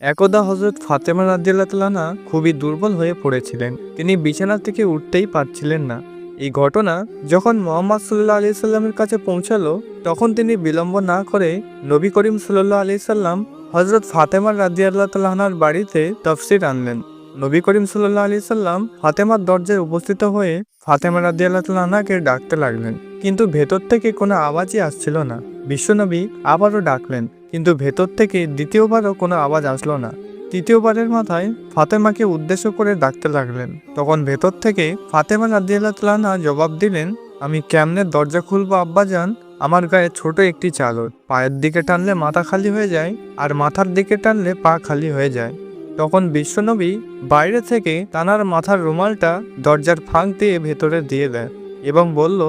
একদা হজরত ফাতেমা রাদিয়াল্লাহতালানা খুবই দুর্বল হয়ে পড়েছিলেন। তিনি বিছানা থেকে উঠতেই পারছিলেন না। এই ঘটনা যখন মোহাম্মদ সাল্লাহ আলি সাল্লামের কাছে পৌঁছালো, তখন তিনি বিলম্ব না করে নবী করিম সাল্লাহ আলি সাল্লাম হজরত ফাতেমা রাদিয়াল্লাহ তালাহার বাড়িতে তফসির আনলেন। নবী করিম সাল্লাহ আলি সাল্লাম ফাতেমার দরজায় উপস্থিত হয়ে ফাতেমা রাদিয়াল্লাহ তালাহাকে ডাকতে লাগলেন। কিন্তু ভেতর থেকে কোনো আওয়াজই আসছিল না। বিশ্বনবী আবারও ডাকলেন কিন্তু ভেতর থেকে দ্বিতীয়বারও কোনো আওয়াজ আসলো না। তৃতীয়বারের মাথায় ফাতেমাকে উদ্দেশ্য করে ডাকতে লাগলেন। তখন ভেতর থেকে ফাতেমা রাদিয়াল্লাহ জবাব দিলেন, আমি কেমনে দরজা খুলবো, আব্বাজান? আমার গায়ে ছোট একটি চাদর। পায়ের দিকে টানলে মাথা খালি হয়ে যায় আর মাথার দিকে টানলে পা খালি হয়ে যায়। তখন বিশ্বনবী বাইরে থেকে তানার মাথার রুমালটা দরজার ফাঁক দিয়ে ভেতরে দিয়ে দেয় এবং বলল,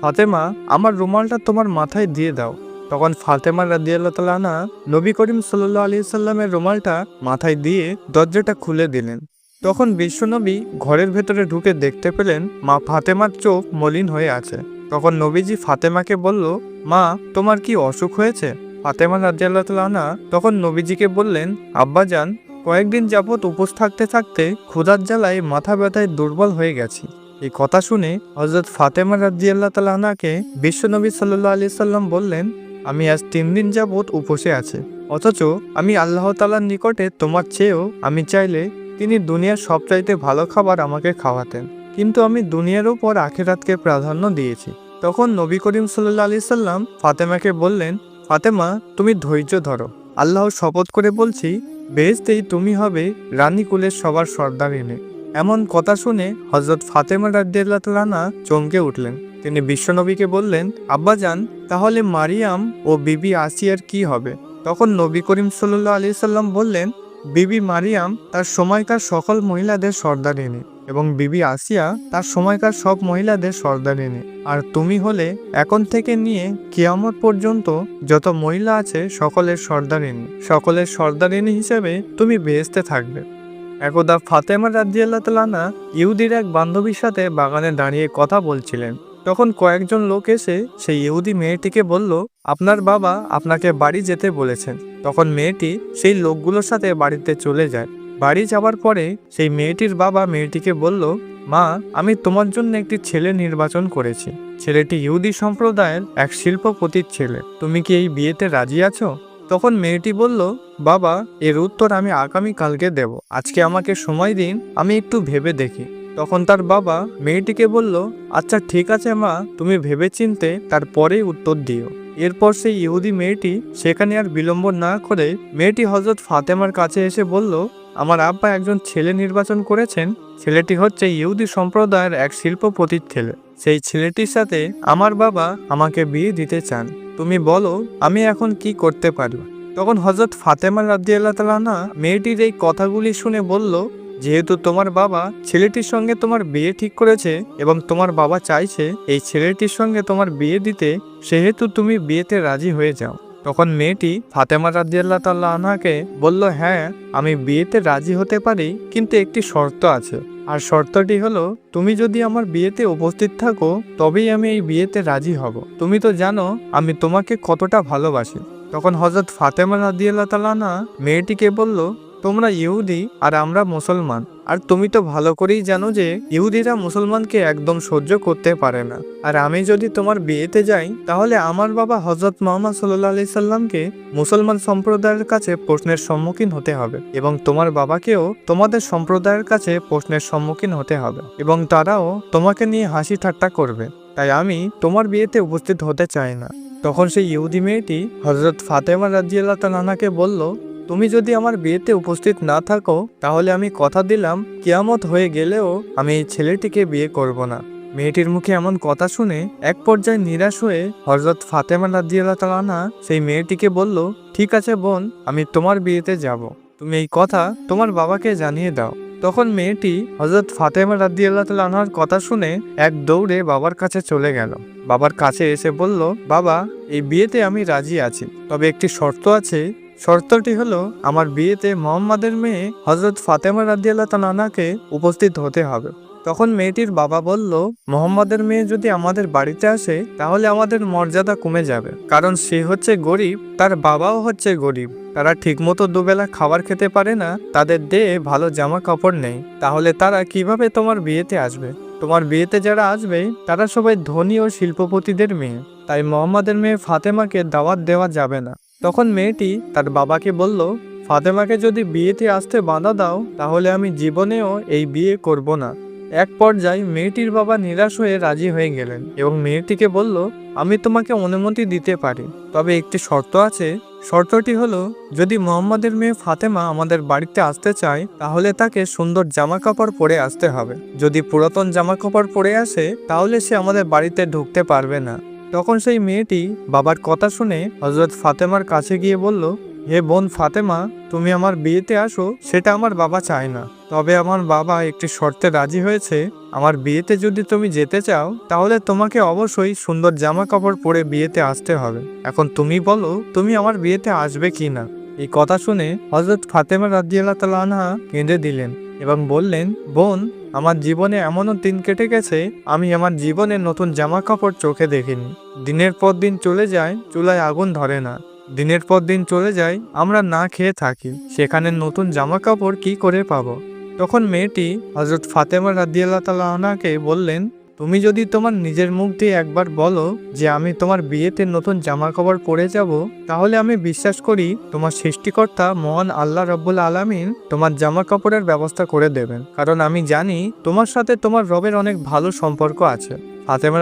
ফাতেমা, আমার রুমালটা তোমার মাথায় দিয়ে দাও। তখন ফাতেমা রাদিয়াল্লাহ তালানা নবী করিম সাল্লাহ আলি সাল্লামের রুমালটা মাথায় দিয়ে দরজাটা খুলে দিলেন। তখন বিশ্বনবী ঘরের ভেতরে ঢুকে দেখতে পেলেন মা ফাতেমার চোখ মলিন হয়ে আছে। তখন নবীজি ফাতেমাকে বলল, মা, তোমার কি অসুখ হয়েছে? ফাতেমা রাদিয়াল্লাহ তালানা তখন নবীজিকে বললেন, আব্বাজান, কয়েকদিন যাবৎ উপোস থাকতে থাকতে ক্ষুধার জ্বালায় মাথা ব্যথায় দুর্বল হয়ে গেছি। এই কথা শুনে হজরত ফাতেমা রাদিয়াল্লাহ তালানাকে বিশ্বনবী সাল্লাহ আলি সাল্লাম বললেন আমি আজ তিন দিন যাবৎ উপসে আছে। অথচ আমি আল্লাহ তালার নিকটে তোমার চেয়েও আমি চাইলে তিনি দুনিয়ার সবচাইতে ভালো খাবার আমাকে খাওয়াতেন। কিন্তু আমি দুনিয়ার উপর আখেরাতকে প্রাধান্য দিয়েছি। তখন নবী করিম সাল্লাহ আলি সাল্লাম ফাতেমাকে বললেন, ফাতেমা, তুমি ধৈর্য ধরো। আল্লাহর শপথ করে বলছি বেহেস্তেই তুমি হবে রানী কুলের সবার সর্দারিনী এমন কথা শুনে হজরত ফাতেমা তালানা চমকে উঠলেন। তিনি বিশ্বনবীকে বললেন, আব্বাজান, তাহলে মারিয়াম ও বিবি আসিয়ার কি হবে? তখন নবী করিম সাল্লাহ আলি সাল্লাম বললেন, বিবি মারিয়াম তার সময়কার সকল মহিলাদের সর্দারিনী এবং বিবি আসিয়া তার সময়কার সব মহিলাদের সর্দারিনী আর তুমি হলে এখন থেকে নিয়ে কিয়ামত পর্যন্ত যত মহিলা আছে সকলের সর্দারিনী সকলের সর্দারিনী হিসেবে তুমি বেহেস্তে থাকবে। একদা ফাতেমা রাজিয়াল্লাহ তালানা ইহুদির এক বান্ধবীর সাথে বাগানে দাঁড়িয়ে কথা বলছিলেন। তখন কয়েকজন লোক এসে সেই ইহুদি মেয়েটিকে বলল, আপনার বাবা আপনাকে বাড়ি যেতে বলেছেন। তখন মেয়েটি সেই লোকগুলোর সাথে বাড়িতে চলে যায়। বাড়ি যাওয়ার পরে সেই মেয়েটির বাবা মেয়েটিকে বলল, মা, আমি তোমার জন্য একটি ছেলে নির্বাচন করেছি। ছেলেটি ইহুদি সম্প্রদায়ের এক শিল্পপতির ছেলে। তুমি কি এই বিয়েতে রাজি আছো? তখন মেয়েটি বলল, বাবা, এর উত্তর আমি আগামী কালকে দেব। আজকে আমাকে সময় দিন, আমি একটু ভেবে দেখি। তখন তার বাবা মেয়েটিকে বলল আচ্ছা ঠিক আছে মা, তুমি ভেবে চিনতে তারপরেই উত্তর দিও। এরপর সেই ইহুদি মেয়েটি সেখানে আর বিলম্ব না করে মেয়েটি হজরত ফাতেমার কাছে এসে বলল, আমার আব্বা একজন ছেলে নির্বাচন করেছেন। ছেলেটি হচ্ছে ইহুদি সম্প্রদায়ের এক শিল্পপতির ছেলে। সেই ছেলেটির সাথে আমার বাবা আমাকে বিয়ে দিতে চান। তুমি বলো, আমি এখন কি করতে পারব তখন হজরত ফাতেমা রাদিয়াল্লাহ তালানা মেয়েটির এই কথাগুলি শুনে বলল যেহেতু তোমার বাবা ছেলেটির সঙ্গে তোমার বিয়ে ঠিক করেছে এবং তোমার বাবা চাইছে এই ছেলেটির সঙ্গে তোমার বিয়ে দিতে, সেহেতু তুমি বিয়েতে রাজি হয়ে যাও। তখন মেয়েটি ফাতেমা রাদিয়াল্লাহ তাল্লাহ আনহাকে বলল হ্যাঁ আমি বিয়েতে রাজি হতে পারি, কিন্তু একটি শর্ত আছে। আর শর্তটি হলো, তুমি যদি আমার বিয়েতে উপস্থিত থাকো, তবেই আমি এই বিয়েতে রাজি হব। তুমি তো জানো, আমি তোমাকে কতটা ভালোবাসি। তখন হজরত ফাতেমা রাদিয়াল্লাহ তালানা মেয়েটিকে বলল তোমরা ইহুদি আর আমরা মুসলমান। আর তুমি তো ভালো করেই জানো যে ইহুদিরা মুসলমানকে একদম সহ্য করতে পারে না। আর আমি যদি তোমার বিয়েতে যাই, তাহলে আমার বাবা হজরত মোহাম্মদ সাল্লাহ আলি সাল্লামকে মুসলমান সম্প্রদায়ের কাছে প্রশ্নের সম্মুখীন হতে হবে এবং তোমার বাবাকেও তোমাদের সম্প্রদায়ের কাছে প্রশ্নের সম্মুখীন হতে হবে এবং তারাও তোমাকে নিয়ে হাসি ঠাট্টা করবে। তাই আমি তোমার বিয়েতে উপস্থিত হতে চাই না। তখন সেই ইহুদি মেয়েটি হজরত ফাতেমা রাজিয়াল্লাহ তালানাকে বলল তুমি যদি আমার বিয়েতে উপস্থিত না থাকো, তাহলে আমি কথা দিলাম, কিয়ামত হয়ে গেলেও আমি এই ছেলেটিকে বিয়ে করব না। মেয়েটির মুখে এমন কথা শুনে এক পর্যায়ে নিরাশ হয়ে হজরত ফাতেমা রাদিয়াল্লাহ তালানা সেই মেয়েটিকে বলল, ঠিক আছে বোন, আমি তোমার বিয়েতে যাব। তুমি এই কথা তোমার বাবাকে জানিয়ে দাও। তখন মেয়েটি হজরত ফাতেমা রাদিয়াল্লাহ তালাহার কথা শুনে এক দৌড়ে বাবার কাছে চলে গেল। বাবার কাছে এসে বলল, বাবা, এই বিয়েতে আমি রাজি আছি, তবে একটি শর্ত আছে শর্তটি হলো, আমার বিয়েতে মোহাম্মদের মেয়ে হজরত ফাতেমা রাদিয়াল্লাহ তালানাকে উপস্থিত হতে হবে। তখন মেয়েটির বাবা বলল, মোহাম্মদের মেয়ে যদি আমাদের বাড়িতে আসে, তাহলে আমাদের মর্যাদা কমে যাবে। কারণ সে হচ্ছে গরিব, তার বাবাও হচ্ছে গরিব। তারা ঠিকমতো দুবেলা খাবার খেতে পারে না, তাদের দেহে ভালো জামা কাপড় নেই। তাহলে তারা কীভাবে তোমার বিয়েতে আসবে? তোমার বিয়েতে যারা আসবে, তারা সবাই ধনী ও শিল্পপতিদের মেয়ে। তাই মোহাম্মদের মেয়ে ফাতেমাকে দাওয়াত দেওয়া যাবে না। তখন মেয়েটি তার বাবাকে বলল, ফাতেমাকে যদি বিয়েতে আসতে বাধা দাও, তাহলে আমি জীবনেও এই বিয়ে করব না। এক পর্যায়ে মেয়েটির বাবা নিরাশ হয়ে রাজি হয়ে গেলেন এবং মেয়েটিকে বলল, আমি তোমাকে অনুমতি দিতে পারি, তবে একটি শর্ত আছে। শর্তটি হলো, যদি মোহাম্মদের মেয়ে ফাতেমা আমাদের বাড়িতে আসতে চায়, তাহলে তাকে সুন্দর জামা কাপড় পরে আসতে হবে। যদি পুরাতন জামা কাপড় পরে আসে, তাহলে সে আমাদের বাড়িতে ঢুকতে পারবে না। তখন সেই মেয়েটি বাবার কথা শুনে হজরত ফাতেমার কাছে গিয়ে বলল, হে বোন ফাতেমা, তুমি আমার বিয়েতে আসো, সেটা আমার বাবা চায় না। তবে আমার বাবা একটি শর্তে রাজি হয়েছে। আমার বিয়েতে যদি তুমি যেতে চাও, তাহলে তোমাকে অবশ্যই সুন্দর জামা কাপড় পরে বিয়েতে আসতে হবে। এখন তুমি বলো, তুমি আমার বিয়েতে আসবে কি না? এই কথা শুনে হজরত ফাতেমা রাজিয়াল্লাহ তালা আনহা কেঁদে দিলেন এবং বললেন, বোন আমার জীবনে এমনও দিন কেটে গেছে, আমি আমার জীবনে নতুন জামা কাপড় চোখে দেখিনি। দিনের পর দিন চলে যায়, চুলায় আগুন ধরে না। দিনের পর দিন চলে যায়, আমরা না খেয়ে থাকি। সেখানে নতুন জামা কাপড় কি করে পাবো? তখন মেয়েটি হজরত ফাতেমা রাদিয়াল্লাহ তালাহনাকে বললেন তুমি যদি তোমার নিজের মুখ দিয়ে একবার বলো যে আমি তোমার বিয়েতে নতুন জামা কাপড় পরে যাব, তাহলে আমি বিশ্বাস করি তোমার সৃষ্টিকর্তা মহান আল্লাহ রব্বুল আলামিন তোমার জামা কাপড়ের ব্যবস্থা করে দেবেন। কারণ আমি জানি তোমার সাথে তোমার রবের অনেক ভালো সম্পর্ক আছে। ফাতেমা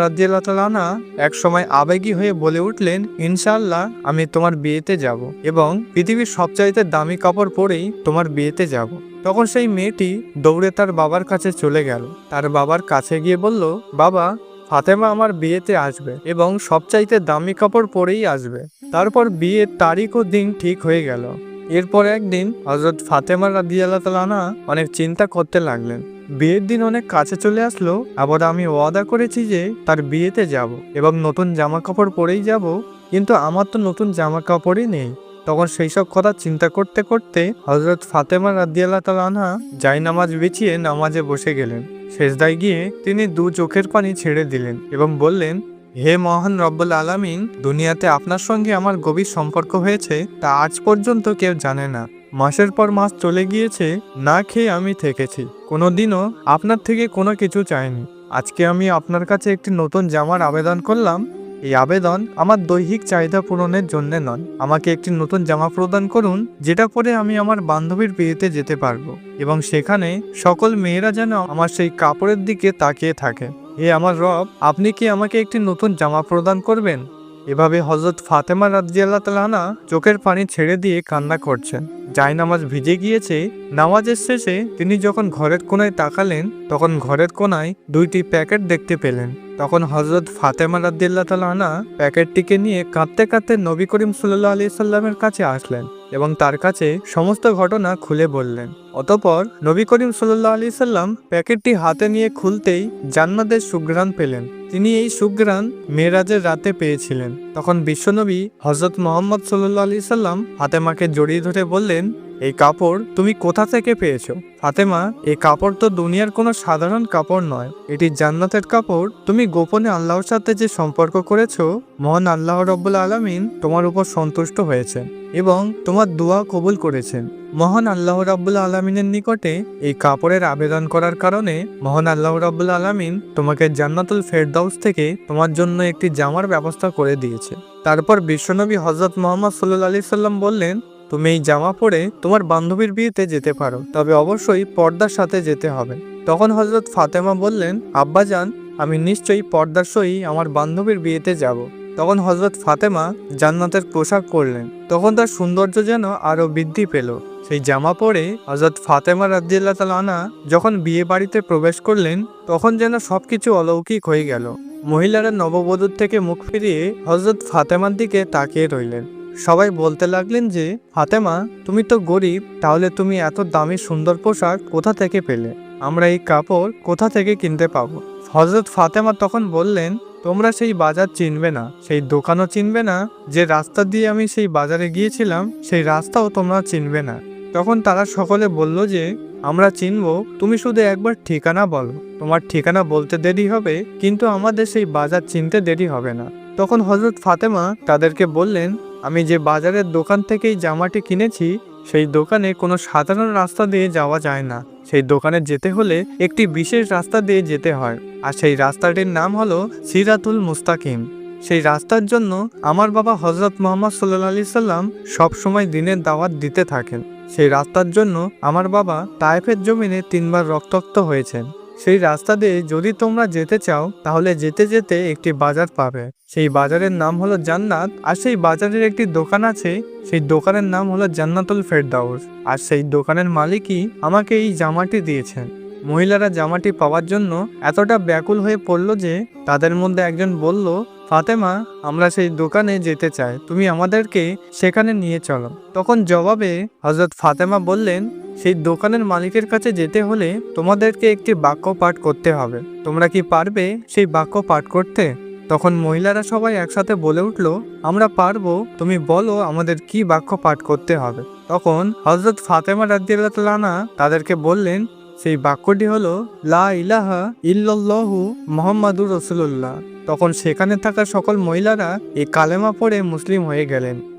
তালানা এক সময় আবেগী হয়ে বলে উঠলেন ইনশাল্লাহ আমি তোমার বিয়েতে যাব এবং পৃথিবীর সবচাইতে দামি কাপড় পরেই তোমার বিয়েতে যাব। তখন সেই মেয়েটি দৌড়ে তার বাবার কাছে চলে গেল। তার বাবার কাছে গিয়ে বলল, বাবা, ফাতেমা আমার বিয়েতে আসবে এবং সবচাইতে দামি কাপড় পরেই আসবে। তারপর বিয়ের তারিখ ও দিন ঠিক হয়ে গেল। এরপর একদিন হজরত ফাতেমা রাদিয়াল্লাহ তালানা অনেক চিন্তা করতে লাগলেন। বিয়ের দিন অনেক কাছে চলে আসলো, আবার আমি ওয়াদা করেছি যে তার বিয়েতে যাব এবং নতুন জামা কাপড় পরেই যাব। কিন্তু আমার তো নতুন জামা কাপড়ই নেই। তখন সেই সব কথা চিন্তা করতে করতে হজরত ফাতেমা রাদিয়াল্লাহ তালানহা যাই নামাজ বিছিয়ে নামাজে বসে গেলেন। শেষদায় গিয়ে তিনি দু চোখের পানি ছেড়ে দিলেন এবং বললেন, হে মহান রব্বুল আলামিন, দুনিয়াতে আপনার সঙ্গে আমার গভীর সম্পর্ক হয়েছে, তা আজ পর্যন্ত কেউ জানে না। মাসের পর মাস চলে গিয়েছে, না খেয়ে আমি থেকেছি। কোনোদিনও আপনার থেকে কোনো কিছু চাইনি। আজকে আমি আপনার কাছে একটি নতুন জামার আবেদন করলাম এই আবেদন আমার দৈহিক চাহিদা পূরণের জন্য নয়। আমাকে একটি নতুন জামা প্রদান করুন, যেটা পরে আমি আমার বান্ধবীর বিয়েতে যেতে পারব এবং সেখানে সকল মেয়েরা যেন আমার সেই কাপড়ের দিকে তাকিয়ে থাকে। হে আমার রব, আপনি কি আমাকে একটি নতুন জামা প্রদান করবেন? এভাবে হজরত ফাতেমা রাজিয়াল্লাহ তালানা চোখের পানি ছেড়ে দিয়ে কান্না করছেন। যাই নামাজ ভিজে গিয়েছে, নামাজের শেষে তিনি যখন ঘরের কোনায় তাকালেন, তখন ঘরের কোনায় দুইটি প্যাকেট দেখতে পেলেন। তখন হজরত ফাতেমা রাদিল্লা তালানা প্যাকেটটিকে নিয়ে কাঁদতে কাঁদতে নবী করিম সাল্লাহ আলি সাল্লামের কাছে আসলেন এবং তার কাছে সমস্ত ঘটনা খুলে বললেন। অতপর নবী করিম সাল্লাহ আলি সাল্লাম প্যাকেটটি হাতে নিয়ে খুলতেই জান্নাতের সুঘ্রাণ পেলেন। তিনি এই সুঘ্রাণ মেয়েরাজের রাতে পেয়েছিলেন। তখন বিশ্বনবী হজরত মোহাম্মদ সাল্লাহ আলি সাল্লাম ফাতেমাকে জড়িয়ে ধরে বললেন এই কাপড় তুমি কোথা থেকে পেয়েছ? ফাতেমা, এই কাপড় তো দুনিয়ার কোনো সাধারণ কাপড় নয়। এটি জান্নাতের কাপড়। তুমি গোপনে আল্লাহর সাথে যে সম্পর্ক করেছ, মহান আল্লাহ রব্বুল আলমিন তোমার উপর সন্তুষ্ট হয়েছে এবং তোমার দোয়া কবুল করেছেন। মহান আল্লাহ রাব্বুল আলমিনের নিকটে এই কাপড়ের আবেদন করার কারণে মহান আল্লাহ রাব্বুল আলমিন তোমাকে জান্নাতুল ফেরদাউস থেকে তোমার জন্য একটি জামার ব্যবস্থা করে দিয়েছে। তারপর বিশ্বনবী হজরত মোহাম্মদ সাল্লাহ আলি সাল্লাম বললেন তুমি এই জামা পরে তোমার বান্ধবীর বিয়েতে যেতে পারো, তবে অবশ্যই পর্দার সাথে যেতে হবে। তখন হজরত ফাতেমা বললেন আব্বাজান আমি নিশ্চয়ই পর্দার সই আমার বান্ধবীর বিয়েতে যাব। তখন হজরত ফাতেমা জান্নাতের পোশাক পরলেন। তখন তার সৌন্দর্য যেন আরও বৃদ্ধি পেল। সেই জামা পরে হজরত ফাতেমা রাজিয়াল্লাহ তালানা যখন বিয়ে বাড়িতে প্রবেশ করলেন, তখন যেন সবকিছু অলৌকিক হয়ে গেল। মহিলারা নববধূর থেকে মুখ ফিরিয়ে হজরত ফাতেমার দিকে তাকিয়ে রইলেন। সবাই বলতে লাগলেন যে, ফাতেমা, তুমি তো গরিব, তাহলে তুমি এত দামি সুন্দর পোশাক কোথা থেকে পেলে? আমরা এই কাপড় কোথা থেকে কিনতে পাবো? হজরত ফাতেমা তখন বললেন, তোমরা সেই বাজার চিনবে না, সেই দোকানও চিনবে না, যে রাস্তা দিয়ে আমি সেই বাজারে গিয়েছিলাম, সেই রাস্তাও তোমরা চিনবে না। তখন তারা সকলে বলল যে, আমরা চিনব, তুমি শুধু একবার ঠিকানা বলো। তোমার ঠিকানা বলতে দেরি হবে, কিন্তু আমাদের সেই বাজার চিনতে দেরি হবে না। তখন হজরত ফাতেমা তাদেরকে বললেন আমি যে বাজারের দোকান থেকেই জামাটি কিনেছি, সেই দোকানে কোনো সাধারণ রাস্তা দিয়ে যাওয়া যায় না। সেই দোকানে যেতে হলে একটি বিশেষ রাস্তা দিয়ে যেতে হয়। আর সেই রাস্তাটির নাম হলো সিরাতুল মুস্তাকিম। সেই রাস্তার জন্য আমার বাবা হজরত মোহাম্মদ সাল্লা আলি সাল্লাম সবসময় দিনের দাওয়াত দিতে থাকেন। সেই রাস্তার জন্য আমার বাবা তায়েফের জমিনে তিনবার রক্তাক্ত হয়েছেন। সেই রাস্তা দিয়ে যদি তোমরা যেতে চাও, তাহলে যেতে যেতে একটি বাজার পাবে। সেই বাজারের নাম হলো জান্নাত, আর সেই বাজারের একটি দোকান আছে, সেই দোকানের নাম হলো জান্নাতুল ফেরদাউস। আর সেই দোকানের মালিকই আমাকে এই জামাটি দিয়েছেন। মহিলারা জামাটি পাওয়ার জন্য এতটা ব্যাকুল হয়ে পড়ল যে তাদের মধ্যে একজন বলল, ফাতেমা, আমরা সেই দোকানে যেতে চাই। তুমি আমাদেরকে সেখানে নিয়ে চলো। তখন জবাবে হজরত ফাতেমা বললেন সেই দোকানের মালিকের কাছে যেতে হলে তোমাদেরকে একটি বাক্য পাঠ করতে হবে। তোমরা কি পারবে সেই বাক্য পাঠ করতে? তখন মহিলারা সবাই একসাথে বলে উঠল, আমরা পারব, তুমি বলো আমাদের কি বাক্য পাঠ করতে হবে। তখন হজরত ফাতেমা রাদিয়াল্লাহু তাদেরকে বললেন, সেই বাক্যটি হলো, লা ইলাহা ইল্লাল্লাহু মোহাম্মদুর রসুল্লাহ তখন সেখানে থাকা সকল মহিলারা এই কালেমা পড়ে মুসলিম হয়ে গেলেন।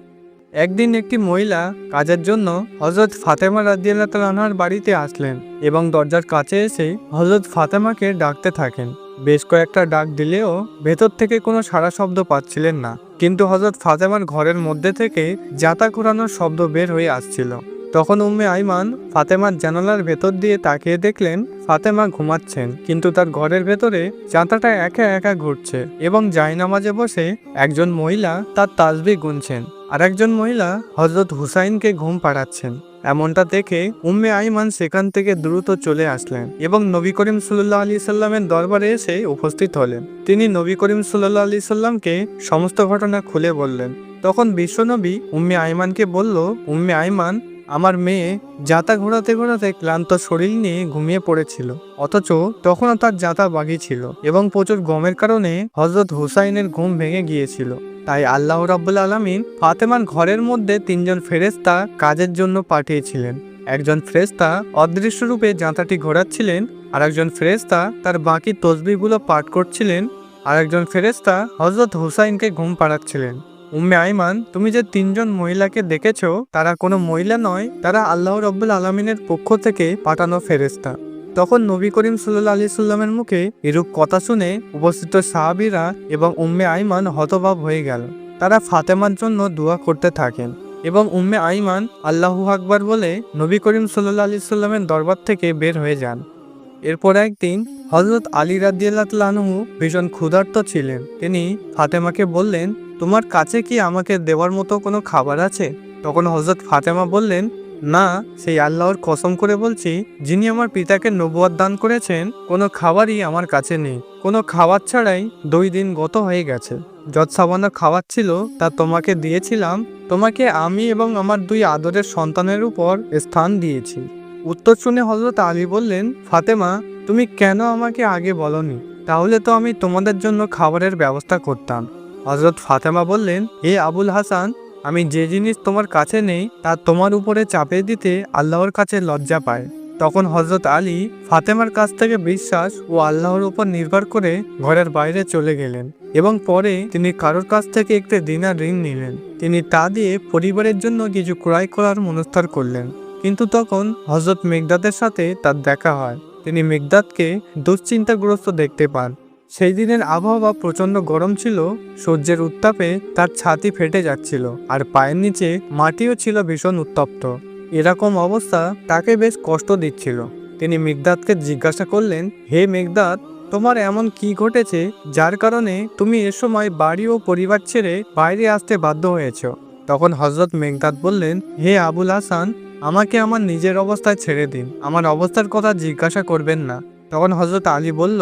একদিন একটি মহিলা কাজের জন্য হজরত ফাতেমা রাদিয়াল্লাহ তালাহার বাড়িতে আসলেন এবং দরজার কাছে এসে হজরত ফাতেমাকে ডাকতে থাকেন। বেশ কয়েকটা ডাক দিলেও ভেতর থেকে কোনো সারা শব্দ পাচ্ছিলেন না। কিন্তু হজরত ফাতেমার ঘরের মধ্যে থেকে জাতা ঘোরানোর শব্দ বের হয়ে আসছিল। তখন উম্মে আইমান ফাতেমার জানালার ভেতর দিয়ে তাকিয়ে দেখলেন ফাতেমা ঘুমাচ্ছেন, কিন্তু তার ঘরের ভেতরে চাঁতাটা একা একা ঘুরছে এবং জায়নামাজে বসে একজন মহিলা তার তাজবি গুনছেন আর একজন মহিলা হজরত হুসাইনকে ঘুম পাড়াচ্ছেন। এমনটা দেখে উম্মে আইমান সেখান থেকে দ্রুত চলে আসলেন এবং নবী করিম সাল্লাহ আলি সাল্লামের দরবারে এসে উপস্থিত হলেন। তিনি নবী করিম সাল্লাহ আলি সাল্লামকে সমস্ত ঘটনা খুলে বললেন। তখন বিশ্বনবী উম্মে আইমানকে বলল, উম্মে আইমান আমার মেয়ে জাতা ঘোরাতে ঘোরাতে ক্লান্ত শরীর নিয়ে ঘুমিয়ে পড়েছিল। অথচ তখনও তার জাতা বাগি ছিল এবং প্রচুর গমের কারণে হজরত হুসাইনের ঘুম ভেঙে গিয়েছিল। তাই আল্লাহ রাব্বুল আলমিন ফাতেমার ঘরের মধ্যে তিনজন ফেরেস্তা কাজের জন্য পাঠিয়েছিলেন। একজন ফ্রেস্তা অদৃশ্য রূপে জাঁতাটি ঘোরাচ্ছিলেন আর একজন ফেরেস্তা তার বাকি তসবিগুলো পাঠ করছিলেন আর একজন ফেরেস্তা হজরত হুসাইনকে ঘুম পাড়াচ্ছিলেন। উম্মে আইমান, তুমি যে তিনজন মহিলাকে দেখেছ, তারা কোনো মহিলা নয়, তারা আল্লাহ রব্বুল আলমিনের পক্ষ থেকে পাঠানো ফেরেস্তা তখন নবী করিম সাল্লাহ আলি সাল্লামের মুখে এরূপ কথা শুনে উপস্থিত সাহাবিরা এবং উম্মে আইমান হতভাব হয়ে গেল। তারা ফাতেমার জন্য দোয়া করতে থাকেন এবং উম্মে আইমান আল্লাহু আকবার বলে নবী করিম সাল্লাহ আলি সাল্লামের দরবার থেকে বের হয়ে যান। এরপর একদিন হজরত আলী রাদিয়াল্লাহু ভীষণ ক্ষুধার্ত ছিলেন। তিনি ফাতেমাকে বললেন তোমার কাছে কি আমাকে দেওয়ার মতো কোনো খাবার আছে? তখন হজরত ফাতেমা বললেন, না, সেই আল্লাহর কসম করে বলছি, যিনি আমার পিতাকে নবুয়াদ দান করেছেন, কোনো খাবারই আমার কাছে নেই। কোনো খাবার ছাড়াই দুই দিন গত হয়ে গেছে। যত সাবানা খাবার ছিল, তা তোমাকে দিয়েছিলাম। তোমাকে আমি এবং আমার দুই আদরের সন্তানের উপর স্থান দিয়েছি। উত্তর শুনে হজরত আলী বললেন, ফাতেমা, তুমি কেন আমাকে আগে বলনি? তাহলে তো আমি তোমাদের জন্য খাবারের ব্যবস্থা করতাম। হজরত ফাতেমা বললেন, হে আবুল হাসান, আমি যে জিনিস তোমার কাছে নেই, তা তোমার উপরে চাপে দিতে আল্লাহর কাছে লজ্জা পায়। তখন হজরত আলী ফাতেমার কাছ থেকে বিশ্বাস ও আল্লাহর উপর নির্ভর করে ঘরের বাইরে চলে গেলেন এবং পরে তিনি কারোর কাছ থেকে একটি দিনার ঋণ নিলেন। তিনি তা দিয়ে পরিবারের জন্য কিছু ক্রয় করার মনস্থার করলেন। কিন্তু তখন হজরত মেঘদাদের সাথে তার দেখা হয়। তিনি মেঘদাদকে দুশ্চিন্তাগ্রস্ত দেখতে পান। সেই দিনের আবহাওয়া প্রচণ্ড গরম ছিল, সূর্যের উত্তাপে তার ছাতি ফেটে যাচ্ছিল আর পায়ের নিচে মাটিও ছিল ভীষণ উত্তপ্ত। এরকম অবস্থা তাকে বেশ কষ্ট দিচ্ছিল। তিনি মেঘদাতকে জিজ্ঞাসা করলেন, হে মেঘদাত তোমার এমন কি ঘটেছে যার কারণে তুমি এ সময় বাড়ি ও পরিবার ছেড়ে বাইরে আসতে বাধ্য হয়েছ? তখন হজরত মেঘদাদ বললেন, হে আবুল হাসান, আমাকে আমার নিজের অবস্থায় ছেড়ে দিন, আমার অবস্থার কথা জিজ্ঞাসা করবেন না। তখন হজরত আলী বলল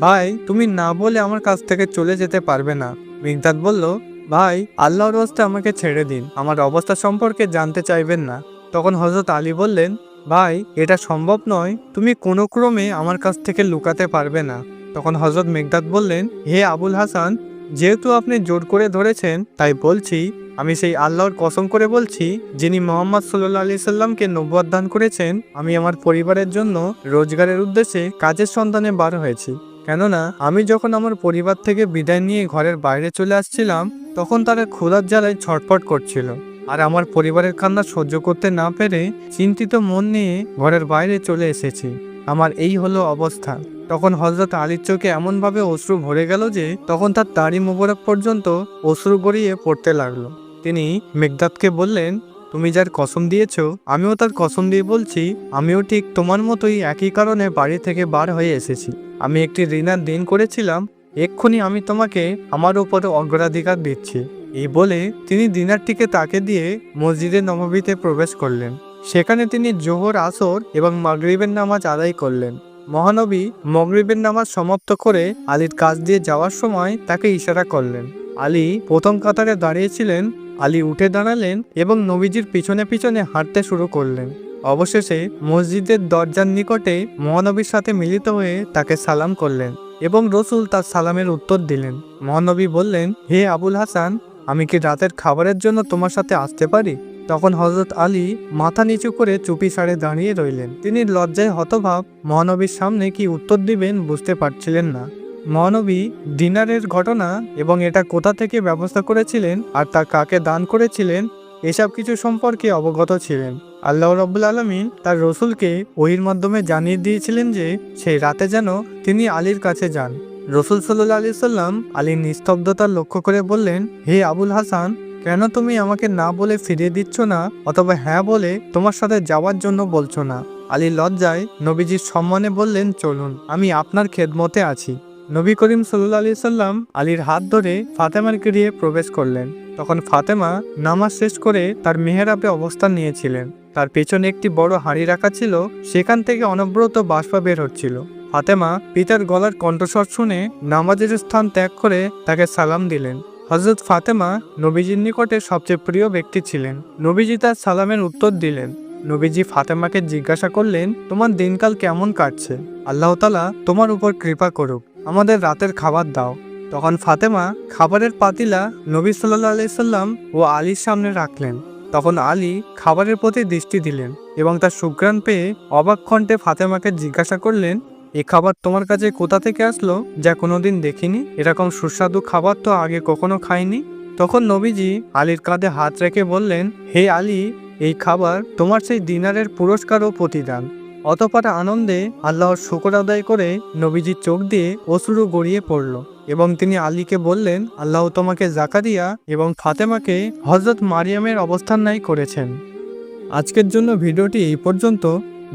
ভাই, তুমি না বলে আমার কাছ থেকে চলে যেতে পারবে না। মিগদাদ বলল, ভাই, আল্লাহর রাস্তে আমাকে ছেড়ে দিন। আমার অবস্থা সম্পর্কে জানতে চাইবেন না। তখন হজরত আলী বললেন, ভাই, এটা সম্ভব নয়। তুমি কোনো ক্রমে আমার কাছ থেকে লুকাতে পারবে না। তখন হজরত মেঘদাদ বললেন, হে আবুল হাসান, যেহেতু আপনি জোর করে ধরেছেন, তাই বলছি, আমি সেই আল্লাহর কসম করে বলছি, যিনি মোহাম্মদ সাল্লাহ আলি সাল্লামকে নব্বত দান করেছেন, আমি আমার পরিবারের জন্য রোজগারের উদ্দেশ্যে কাজের সন্ধানে বার হয়েছি। কেননা, আমি যখন আমার পরিবার থেকে বিদায় নিয়ে ঘরের বাইরে চলে আসছিলাম, তখন তারা ক্ষুধার জ্বালায় ছটফট করছিল। আর আমার পরিবারের কান্না সহ্য করতে না পেরে চিন্তিত মন নিয়ে ঘরের বাইরে চলে এসেছি। আমার এই হলো অবস্থা। তখন হজরত আলীর চোখে এমনভাবে অশ্রু ভরে গেল যে, তখন তার দাড়ি মোবারক পর্যন্ত অশ্রু গড়িয়ে পড়তে লাগল। তিনি মেঘদাদকে বললেন, তুমি যার কসম দিয়েছ, আমিও তার কসম দিয়ে বলছি, আমিও ঠিক তোমার মতোই একই কারণে বাড়ি থেকে বার হয়ে এসেছি। আমি একটি ঋণার দিন করেছিলাম, এক্ষুনি আমি তোমাকে আমার উপরে অগ্রাধিকার দিচ্ছি। এই বলে তিনি দিনারটিকে তাকে দিয়ে মসজিদে নববীতে প্রবেশ করলেন। সেখানে তিনি জোহর, আসর এবং মাগরিবের নামাজ আদায় করলেন। মহানবী মগরিবের নামাজ সমাপ্ত করে আলীর কাজ দিয়ে যাওয়ার সময় তাকে ইশারা করলেন। আলী প্রথম কাতারে দাঁড়িয়েছিলেন, আলী উঠে দাঁড়ালেন এবং নবীজির পিছনে পিছনে হাঁটতে শুরু করলেন। অবশেষে মসজিদের দরজার নিকটে মহানবীর সাথে মিলিত হয়ে তাকে সালাম করলেন এবং রসুল তার সালামের উত্তর দিলেন। মহানবী বললেন, হে আবুল হাসান, আমি কি রাতের খাবারের জন্য তোমার সাথে আসতে পারি? তখন হজরত আলী মাথা নিচু করে চুপি সারে দাঁড়িয়ে রইলেন। তিনি লজ্জায় হতভাব মহানবীর সামনে কি উত্তর দিবেন বুঝতে পারছিলেন না। মহানবী, ডিনারের ঘটনা এবং এটা কোথা থেকে ব্যবস্থা করেছিলেন আর তা কাকে দান করেছিলেন, এসব কিছু সম্পর্কে অবগত ছিলেন। আল্লাহ রব্বুল আলমিন তার রসুলকে ওহির মাধ্যমে জানিয়ে দিয়েছিলেন যে সেই রাতে যেন তিনি আলীর কাছে যান। রসুল সাল্লাহ আলি সাল্লাম আলীর নিস্তব্ধতা লক্ষ্য করে বললেন, হে আবুল হাসান, কেন তুমি আমাকে না বলে ফিরিয়ে দিচ্ছ না অথবা হ্যাঁ বলে তোমার সাথে যাওয়ার জন্য বলছো না? আলী লজ্জায় নবীজির সম্মানে বললেন, চলুন, আমি আপনার খেদমতে আছি। নবী করিম সাল্লা আলি সাল্লাম আলীর হাত ধরে ফাতেমার গিরিয়ে প্রবেশ করলেন। তখন ফাতেমা নামাজ শেষ করে তার মেহেরাবে অবস্থান নিয়েছিলেন। তার পেছনে একটি বড় হাঁড়ি রাখা ছিল, সেখান থেকে অনবরত বাষ্পা বের হচ্ছিল। ফাতেমা পিতার গলার কণ্ঠস্বর শুনে নামাজের স্থান ত্যাগ করে তাকে সালাম দিলেন। হজরত ফাতেমা নবীজির নিকটে সবচেয়ে প্রিয় ব্যক্তি ছিলেন। নবীজি তার সালামের উত্তর দিলেন, নবীজি ফাতেমাকে জিজ্ঞাসা করলেন, তোমার দিনকাল কেমন কাটছে? আল্লাহ তালা তোমার উপর কৃপা করুক, আমাদের রাতের খাবার দাও। তখন ফাতেমা খাবারের পাতিলা নবী সাল্লাহ আলাইসাল্লাম ও আলীর সামনে রাখলেন। তখন আলী খাবারের প্রতি দৃষ্টি দিলেন এবং তার সুগ্রাণ পেয়ে অবাক খণ্ডে ফাতেমাকে জিজ্ঞাসা করলেন, এ খাবার তোমার কাছে কোথা থেকে আসলো যা কোনোদিন দেখিনি? এরকম সুস্বাদু খাবার তো আগে কখনো খাইনি? তখন নবীজি আলীর কাঁধে হাত রেখে বললেন, হে আলী, এই খাবার তোমার সেই ডিনারের পুরস্কার ও প্রতিদান। অতপর আনন্দে আল্লাহর শুকর আদায় করে নবীজির চোখ দিয়ে অসুরু গড়িয়ে পড়ল এবং তিনি আলীকে বললেন, আল্লাহ তোমাকে জাকারিয়া এবং ফাতেমাকে হজরত মারিয়ামের অবস্থান নাই করেছেন। আজকের জন্য ভিডিওটি এই পর্যন্ত।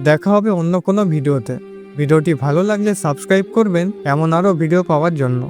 দেখা হবে অন্য কোনো ভিডিওতে। ভিডিওটি ভালো লাগলে সাবস্ক্রাইব করবেন, এমন আরও ভিডিও পাওয়ার জন্য।